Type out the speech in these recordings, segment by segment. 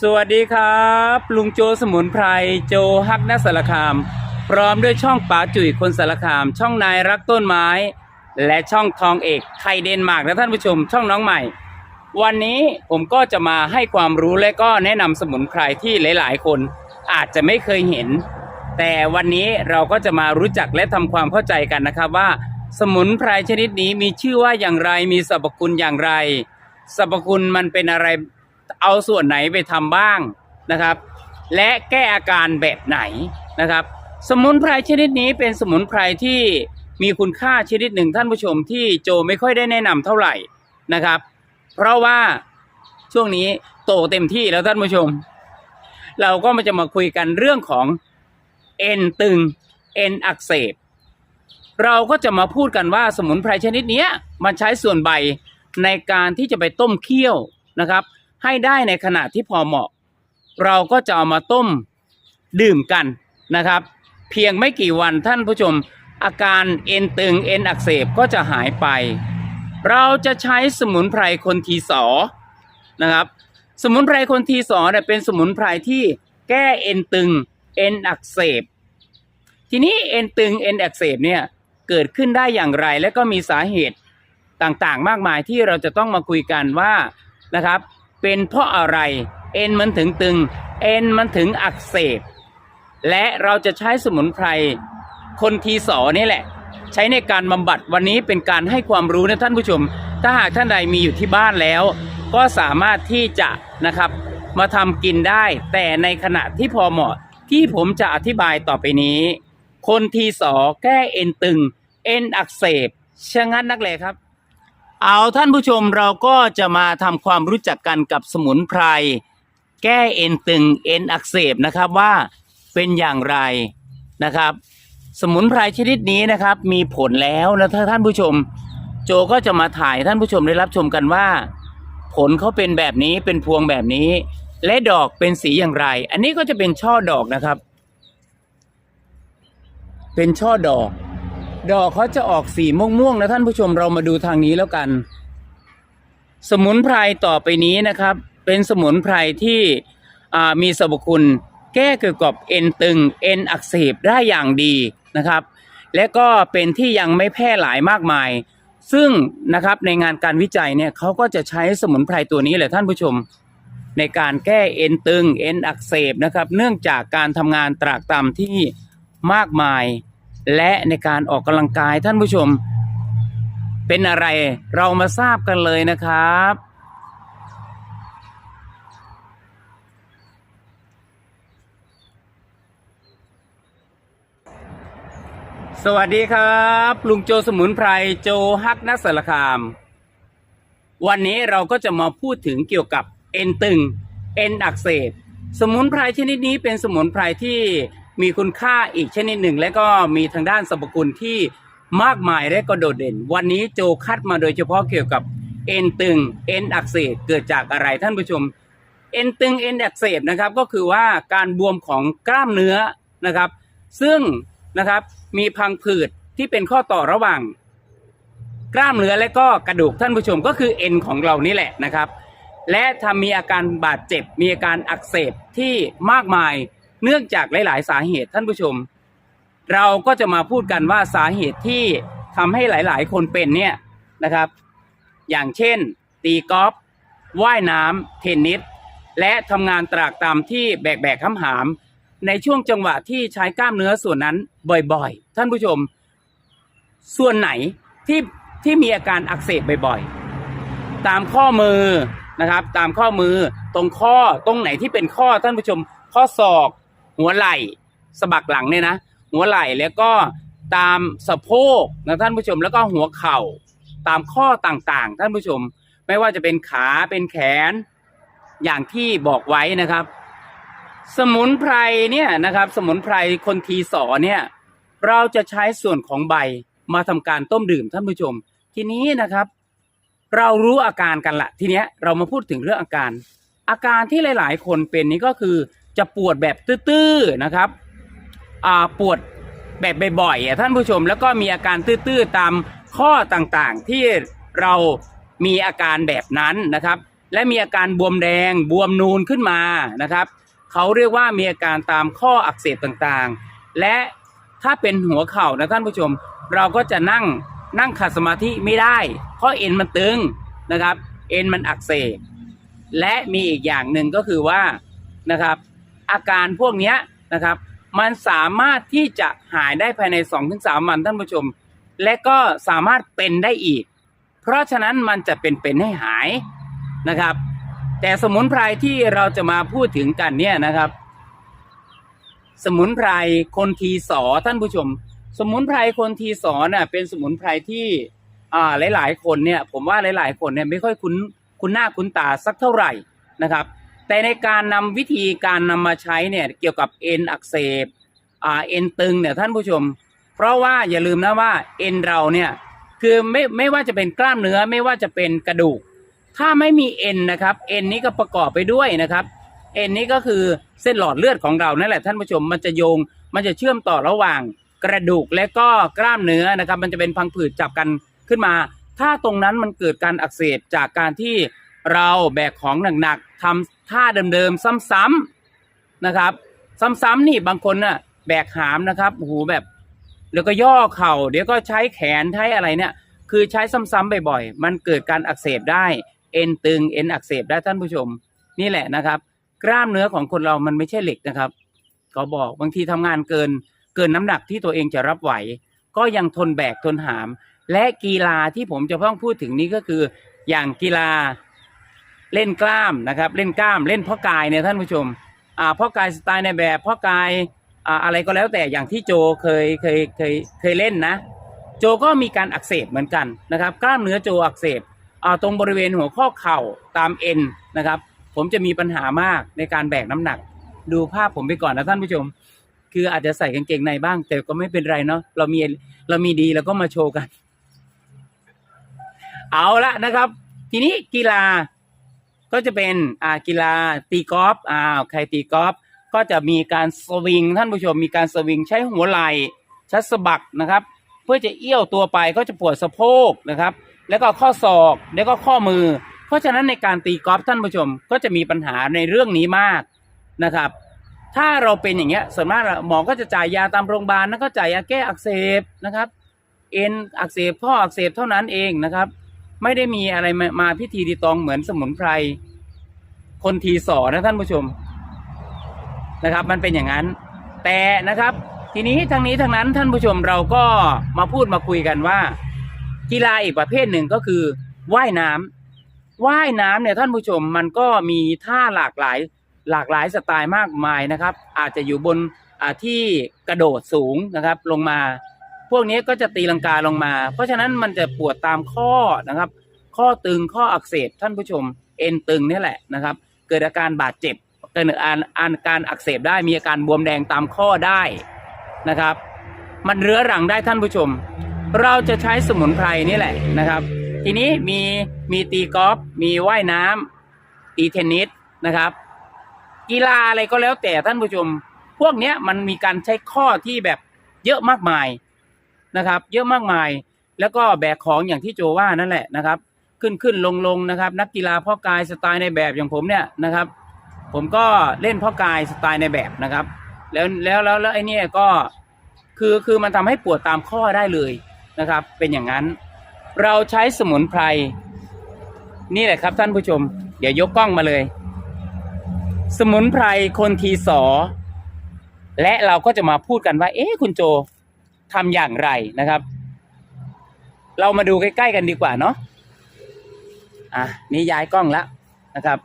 สวัสดีครับ ลุงโจสมุนไพรโจฮักนักสารคาม พร้อมด้วยช่องป๋าจุ๋ยคนสารคาม ช่องนายรักต้นไม้ และช่องทองเอกไทยเดนมาร์กนะท่านผู้ชม ช่องน้องใหม่ วันนี้ผมก็จะมาให้ความรู้และก็แนะนำสมุนไพรที่หลาย ๆ คนอาจจะไม่เคยเห็น แต่วันนี้เราก็จะมารู้จักและทำความเข้าใจกันนะครับว่า สมุนไพรชนิดนี้มีชื่อว่าอย่างไรมีสรรพคุณอย่างไรสรรพคุณมันเป็นอะไร เอาส่วนไหนไปทำบ้างนะครับ และแก้อาการแบบไหนนะครับ สมุนไพรชนิดนี้เป็นสมุนไพรที่มีคุณค่าชนิดหนึ่งท่านผู้ชมที่โจไม่ค่อยได้แนะนำเท่าไหร่นะครับ เพราะว่าช่วงนี้โตเต็มที่แล้วท่านผู้ชม เราก็มาจะมาคุยกันเรื่องของเอ็นตึงเอ็นอักเสบเราก็จะมาพูดกันว่าสมุนไพรชนิดนี้มันใช้ส่วนใบในการที่จะไปต้มเคี่ยวนะครับ ให้ได้ในขณะที่พอเหมาะ เราก็จะเอามาต้มดื่มกันนะครับ เพียงไม่กี่วันท่านผู้ชมอาการเอ็นตึงเอ็นอักเสบก็จะหายไป เราจะใช้สมุนไพรคนทีสอนะครับ สมุนไพรคนทีสอเนี่ยเป็นสมุนไพรที่แก้เอ็นตึงเอ็นอักเสบ ทีนี้เอ็นตึงเอ็นอักเสบเนี่ยเกิดขึ้นได้อย่างไร และก็มีสาเหตุต่างๆ มากมายที่เราจะต้องมาคุยกันว่านะครับ เป็นเพราะอะไร เอ็นมันถึงตึง เอ็นมันถึงอักเสบ และเราจะใช้สมุนไพร คนทีสอนี่แหละ ใช้ในการบำบัดวันนี้เป็นการให้ความรู้นะท่านผู้ชม ถ้าหากท่านใดมีอยู่ที่บ้านแล้ว ก็สามารถที่จะนะครับ มาทำกินได้ แต่ในขณะที่พอเหมาะที่ผมจะอธิบายต่อไปนี้ คนทีสอแก้เอ็นตึง เอ็นอักเสบชะงันนักเลยครับ เอาท่านผู้ชมเราก็จะมาทำความรู้จักกันกับสมุนไพร แก้เอ็นตึงเอ็นอักเสบนะครับว่าเป็นอย่างไรนะครับ สมุนไพรชนิดนี้นะครับมีผลแล้วนะถ้าท่านผู้ชม โจก็จะมาถ่ายท่านผู้ชมได้รับชมกันว่า ผลเขาเป็นแบบนี้เป็นพวงแบบนี้ และดอกเป็นสีอย่างไร อันนี้ก็จะเป็นช่อดอกนะครับ เป็นช่อดอก ดอกเขาจะออกสีม่วงๆนะท่านผู้ชมเรามาดูทางนี้แล้วกัน สมุนไพรต่อไปนี้นะครับ เป็นสมุนไพรที่มีสรรพคุณ แก้เกี่ยวกับเอ็นตึงเอ็นอักเสบได้อย่างดีนะครับ และก็เป็นที่ยังไม่แพร่หลายมากมาย ซึ่งนะครับในงานการวิจัยเนี่ยเขาก็จะใช้สมุนไพรตัวนี้แหละท่านผู้ชม ในการแก้เอ็นตึงเอ็นอักเสบนะครับ เนื่องจากการทำงานตรากตรำที่มากมาย และในการออกกำลังกายท่านผู้ชม เป็นอะไรเรามาทราบกันเลยนะครับ สวัสดีครับ ลุงโจสมุนไพรโจฮักนักสารคาม วันนี้เราก็จะมาพูดถึงเกี่ยวกับเอ็นตึง เอ็นอักเสบสมุนไพรชนิดนี้เป็นสมุนไพรที่ มีคุณค่าอีกชนิดหนึ่ง และก็มีทางด้านสรรพคุณที่มากมายและก็โดดเด่น วันนี้โจคัดมาโดยเฉพาะเกี่ยวกับเอ็นตึงเอ็นอักเสบเกิดจากอะไรท่านผู้ชมเอ็นตึงเอ็นอักเสบนะครับก็คือว่าการบวมของกล้ามเนื้อนะครับ ซึ่งนะครับมีพังผืดที่เป็นข้อต่อระหว่าง กล้ามเนื้อและก็กระดูกท่านผู้ชมก็คือเอ็นของเรานี่แหละนะครับ และทำมีอาการบาดเจ็บ มีอาการอักเสบที่มากมาย เนื่องจากหลาย ๆ สาเหตุท่านผู้ชม เราก็จะมาพูดกันว่าสาเหตุที่ทำให้หลาย ๆ คนเป็นเนี่ยนะครับ อย่างเช่น ตีกอล์ฟว่ายน้ำเทนนิสและทำงานตรากตามที่แบกแบกๆหาม ในช่วงจังหวะที่ใช้กล้ามเนื้อส่วนนั้นบ่อย ๆ ท่านผู้ชม ส่วนไหนที่ที่มีอาการอักเสบบ่อย ๆ ตามข้อมือนะครับ ตามข้อมือตรงข้อตรงไหนที่เป็นข้อท่านผู้ชม ข้อศอก หัวไหล่สะบักหลังเนี่ยนะ หัวไหล่แล้วก็ตามสะโพกนะท่านผู้ชมแล้วก็หัวเข่าตามข้อต่างๆ ท่านผู้ชม ไม่ว่าจะเป็นขาเป็นแขน อย่างที่บอกไว้นะครับ สมุนไพรเนี่ยนะครับ สมุนไพรคนทีสอเนี่ย เราจะใช้ส่วนของใบมาทำการต้มดื่มท่านผู้ชม ทีนี้นะครับ เรารู้อาการกันละทีเนี้ยเรามาพูดถึงเรื่องอาการ อาการที่หลาย ๆ คนเป็นนี้ก็คือ จะปวดแบบตื้อๆนะครับปวดแบบบ่อยๆท่านผู้ชมแล้วก็มีอาการตื้อๆตามข้อต่างๆ ที่เรามีอาการแบบนั้นนะครับ และมีอาการบวมแดงบวมนูนขึ้นมานะครับเขาเรียกว่ามีอาการตามข้ออักเสบต่างๆ และถ้าเป็นหัวเข่านะท่านผู้ชม เราก็จะนั่งนั่งขัดสมาธิไม่ได้เพราะเอ็นมันตึงนะครับ เอ็นมันอักเสบและมีอีกอย่างหนึ่งก็คือว่านะครับ อาการพวกนี้นะครับ มันสามารถที่จะหายได้ภายใน 2-3 วันท่านผู้ชม และก็สามารถเป็นได้อีก เพราะฉะนั้นมันจะเป็นเป็นให้หายนะครับ แต่สมุนไพรที่เราจะมาพูดถึงกันเนี่ยนะครับ สมุนไพรคนทีสอท่านผู้ชม สมุนไพรคนทีสอน่ะเป็นสมุนไพรที่อ่าหลายๆคนเนี่ยผมว่าหลาย ๆ คนเนี่ยไม่ค่อยคุ้นคุ้นหน้าคุ้นตาสักเท่าไหร่นะครับ แต่ในการนำวิธีการนำมาใช้เนี่ยเกี่ยวกับเอ็นอักเสบอ่าเอ็นตึงเนี่ยท่านผู้ชม เพราะว่าอย่าลืมนะว่าเอ็นเราเนี่ยคือไม่ไม่ว่าจะเป็นกล้ามเนื้อไม่ว่าจะเป็นกระดูก ถ้าไม่มีเอ็นนะครับเอ็นนี้ก็ประกอบไปด้วยนะครับเอ็นนี้ก็คือเส้นหลอดเลือดของเรานั่นแหละท่านผู้ชมมันจะโยงมันจะเชื่อมต่อระหว่างกระดูกและก็กล้ามเนื้อนะครับมันจะเป็นพังผืดจับกันขึ้นมา ถ้าตรงนั้นมันเกิดการอักเสบจากการที่เราแบกของหนักๆทำ ท่าเดิมๆซ้ำๆนะครับ ซ้ำๆนี่บางคนน่ะ แบกหามนะครับโอ้โหแบบแล้วก็ย่อเข่า เดี๋ยวก็ใช้แขนใช้อะไรเนี่ย คือใช้ซ้ำๆบ่อยๆ มันเกิดการอักเสบได้ เอ็นตึงเอ็นอักเสบได้ท่านผู้ชม นี่แหละนะครับ กล้ามเนื้อของคนเรามันไม่ใช่เหล็กนะครับเขาบอกบางทีทำงานเกิน เกินน้ำหนักที่ตัวเองจะรับไหว ก็ยังทนแบกทนหาม และกีฬาที่ผมจะต้องพูดถึงนี้ก็คือ อย่างกีฬา เล่นกล้ามนะครับ เล่นกล้ามเล่นพ่อกายเนี่ยท่านผู้ชมอ่าพ่อกายสไตล์ในแบบพ่อกายอ่าอะไรก็แล้วแต่อย่างที่โจเคยเคยเคยเคยเล่นนะ โจก็มีการอักเสบเหมือนกันนะครับ กล้ามเนื้อโจอักเสบอ่าตรงบริเวณหัวข้อเข่าตามเอ็นนะครับ ผมจะมีปัญหามากในการแบกน้ำหนัก ดูภาพผมไปก่อนนะท่านผู้ชม คืออาจจะใส่กางเกงในบ้าง แต่ก็ไม่เป็นไรเนาะเรามีเรามีดีเราก็มาโชว์กัน เอาละนะครับ ทีนี้กีฬา ก็จะเป็นอ่ากีฬาตีกอล์ฟอ่าใครตีกอล์ฟก็จะมีการสวิงท่านผู้ชมมีการสวิงใช้หัวไหล่ใช้สะบักนะครับ เพื่อจะเอี้ยวตัวไปก็จะปวดสะโพกนะครับ แล้วก็ข้อศอกแล้วก็ข้อมือ เพราะฉะนั้นในการตีกอล์ฟท่านผู้ชมก็จะมีปัญหาในเรื่องนี้มากนะครับ ถ้าเราเป็นอย่างเงี้ยส่วนมากหมอก็จะจ่ายยาตามโรงพยาบาลแล้วก็จ่ายยาแก้อักเสบนะครับ เอ็นอักเสบข้ออักเสบเท่านั้นเองนะครับ ไม่ได้มีอะไรมามาพิธีดีตองเหมือนสมุนไพร คนทีสอนะท่านผู้ชมนะครับ มันเป็นอย่างนั้น แต่นะครับ ทีนี้ทางนี้ทางนั้นท่านผู้ชมเราก็มาพูดมาคุยกันว่า กีฬาอีกประเภทหนึ่งก็คือว่ายน้ำว่ายน้ำเนี่ยท่านผู้ชมมันก็มีท่าหลากหลายหลากหลายสไตล์มากมายนะครับ อาจจะอยู่บนที่กระโดดสูงนะครับ ลงมา พวกนี้ก็จะตีลังกาลงมา เพราะฉะนั้นมันจะปวดตามข้อนะครับ ข้อตึงข้ออักเสบท่านผู้ชม เอ็นตึงนี่แหละนะครับ เกิดอาการบาดเจ็บเกิดอาการอาการอักเสบได้มีอาการบวมแดงตามข้อได้นะครับ มันเรื้อรังได้ท่านผู้ชม เราจะใช้สมุนไพรนี่แหละนะครับ ทีนี้มีมีตีกอล์ฟมีว่ายน้ำตีเทนนิสนะครับ กีฬาอะไรก็แล้วแต่ท่านผู้ชม พวกเนี้ยมันมีการใช้ข้อที่แบบเยอะมากมาย นะครับ เยอะมากมาย แล้วก็แบกของอย่างที่โจว่านั่นแหละนะครับ ขึ้นขึ้นลงลงนะครับ นักกีฬาพ่อกายสไตล์ในแบบอย่างผมเนี่ยนะครับ ผมก็เล่นพ่อกายสไตล์ในแบบนะครับ แล้วแล้วแล้วแล้วไอ้นี่ก็คือคือมันทำให้ปวดตามข้อได้เลยนะครับ เป็นอย่างนั้น เราใช้สมุนไพรนี่แหละครับท่านผู้ชม เดี๋ยวยกกล้องมาเลย สมุนไพรคนทีสอและเราก็จะมาพูดกันว่า เอ๊ะคุณโจ ทำอย่างไรนะครับ เรามาดูใกล้ ๆ กันดีกว่าเนาะอะนี่ย้ายกล้องแล้วนะครับ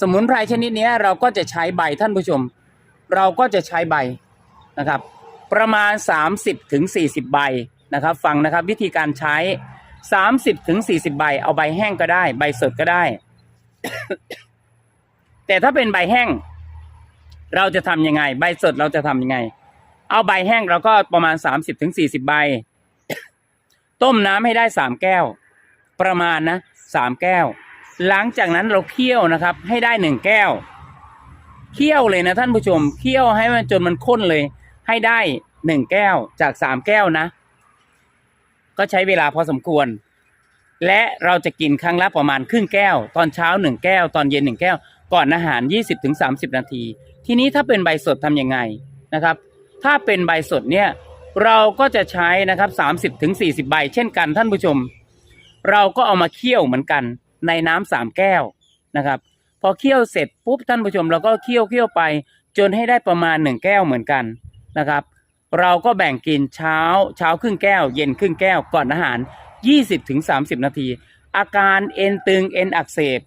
สมุนไพรชนิดนี้เราก็จะใช้ใบท่านผู้ชม เราก็จะใช้ใบนะครับ ประมาณ 30ถึง40 ใบนะครับ ฟังนะครับวิธีการใช้30ถึง40 ใบ เอาใบแห้งก็ได้ ใบสดก็ได้ แต่ถ้าเป็นใบแห้ง เราจะทำยังไง ใบสดเราจะทำยังไง เอาใบแห้งเราก็ประมาณ30ถึง40ใบ ต้มน้ำให้ได้3แก้ว ประมาณนะ3แก้ว หลังจากนั้นเราเคี่ยวนะครับ ให้ได้1แก้ว เคี่ยวเลยนะท่านผู้ชม เคี่ยวให้มันจนมันข้นเลย ให้ได้1แก้วจาก3แก้วนะ ก็ใช้เวลาพอสมควร และเราจะกินครั้งละประมาณครึ่งแก้ว ตอนเช้าหนึ่งแก้ว ตอนเย็นหนึ่งแก้ว ก่อนอาหาร 20-30 นาที ทีนี้ถ้าเป็นใบสดทำยังไงนะครับ ถ้าเป็นใบสดเนี่ยเราก็จะใช้นะครับ30-40ใบเช่นกันท่านผู้ชม เราก็เอามาเคี่ยวเหมือนกันในน้ำสามแก้วนะครับ พอเคี่ยวเสร็จปุ๊บท่านผู้ชมเราก็เคี่ยวเคี่ยวไป จนให้ได้ประมาณหนึ่งแก้วเหมือนกันนะครับ เราก็แบ่งกินเช้าเช้าครึ่งแก้ว เย็นครึ่งแก้วก่อนอาหาร 20-30 นาที อาการเอ็นตึงเอ็นอักเสบ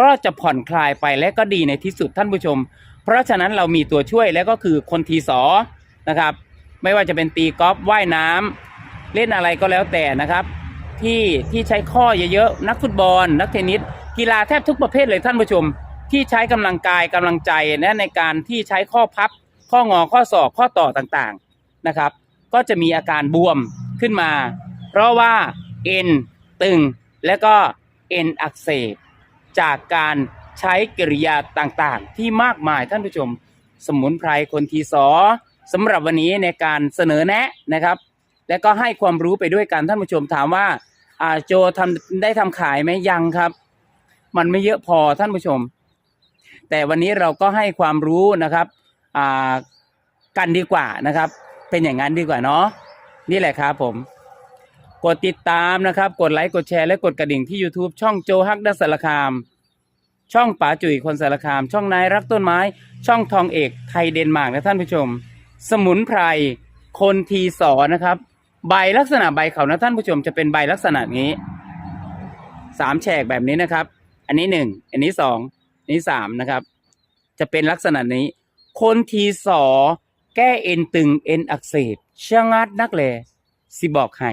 ก็จะผ่อนคลายไปและก็ดีในที่สุดท่านผู้ชม เพราะฉะนั้นเรามีตัวช่วยแล้วก็คือคนทีสอ นะครับ ไม่ว่าจะเป็นตีกอล์ฟว่ายน้ำเล่นอะไรก็แล้วแต่นะครับ ที่ที่ใช้ข้อเยอะๆนักฟุตบอล นักเทนนิสกีฬาแทบทุกประเภทเลยท่านผู้ชม ที่ใช้กำลังกายกำลังใจนะในการที่ใช้ข้อพับ ข้องอข้อศอกข้อต่อต่างๆนะครับ ก็จะมีอาการบวมขึ้นมา เพราะว่าเอ็นตึงและก็เอ็นอักเสบจากการใช้กิริยาต่างๆ ที่มากมายท่านผู้ชม สมุนไพรคนทีสอ สำหรับวันนี้ในการเสนอแนะนะครับ และก็ให้ความรู้ไปด้วยกันท่านผู้ชมถามว่าอ่าโจทำได้ทำขายไหมยังครับ มันไม่เยอะพอท่านผู้ชม แต่วันนี้เราก็ให้ความรู้นะครับอ่ากันดีกว่านะครับ เป็นอย่างนั้นดีกว่าเนาะนี่แหละครับผม กดติดตามนะครับ กดไลค์กดแชร์และกดกระดิ่งที่ YouTube ช่องโจฮักดัสสารคาม ช่องป๋าจุ๋ยคนสารคาม ช่องนายรักต้นไม้ ช่องทองเอกไทยเดนมาร์กนะท่านผู้ชม สมุนไพรคนทีสอนะครับ ใบลักษณะใบเขานะท่านผู้ชมจะเป็นใบลักษณะนี้สามแฉกแบบนี้นะครับ อันนี้หนึ่งอันนี้สองอันนี้สามนะครับ จะเป็นลักษณะนี้ คนทีสอแก้เอ็นตึงเอ็นอักเสบชะงัดนักเลสิบอกให้